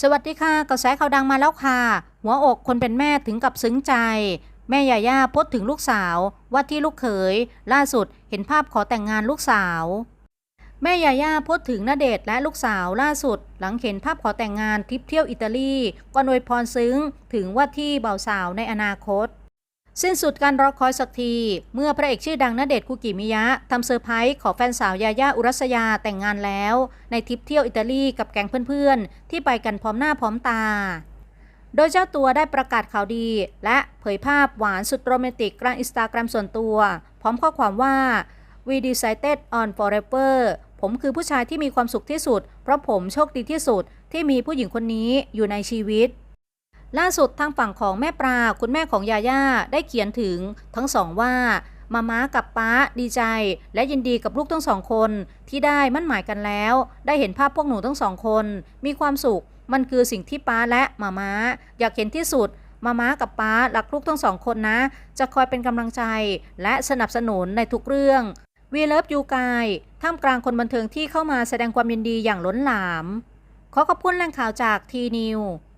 สวัสดีค่ะกระแสข่าวดังมาแล้วค่ะ หัวอกคนเป็นแม่ถึงกับซึ้งใจ แม่ยาย่าพดถึงลูกสาวว่าที่ลูกเขย ล่าสุดเห็นภาพขอแต่งงานลูกสาว แม่ยาย่าพดถึงณเดชและลูกสาวล่าสุด หลังเห็นภาพขอแต่งงานทริปเที่ยวอิตาลีก็นวยพรซึ้งถึงว่าที่เบ่าวสาวในอนาคต สิ้นสุดการรอคอยสักที เมื่อพระเอกชื่อดังณเดชคุกิมิยะทำเซอร์ไพรส์ขอแฟนสาวยาย่าอุรัสยาแต่งงานแล้ว ในทริปเที่ยวอิตาลีกับแก๊งเพื่อนๆ ที่ไปกันพร้อมหน้าพร้อมตา โดยเจ้าตัวได้ประกาศข่าวดี และเผยภาพหวานสุดโรแมนติกกลางอินสตาแกรมส่วนตัว พร้อมข้อความว่า we decided on forever ผมคือผู้ชายที่มีความสุขที่สุด เพราะผมโชคดีที่สุดที่มีผู้หญิงคนนี้อยู่ในชีวิต ล่าสุดทางฝั่งของแม่ปลาคุณแม่ของยาย่าได้เขียนถึงทั้งสองว่ามาม้ากับป้าดีใจ และยินดีกับลูกทั้งสองคนที่ได้มั่นหมายกันแล้ว ได้เห็นภาพพวกหนูทั้งสองคน มีความสุข มันคือสิ่งที่ป้าและมาม้า อยากเห็นที่สุดมาม้ากับป้ารักลูกทั้งสองคนนะ จะคอยเป็นกำลังใจ และสนับสนุนในทุกเรื่องวีเลิฟยูกายท่ามกลางคนบันเทิงที่เข้ามาแสดงความยินดีอย่างล้นหลาม ขอขอบคุณแหล่งข่าวจากทีนิว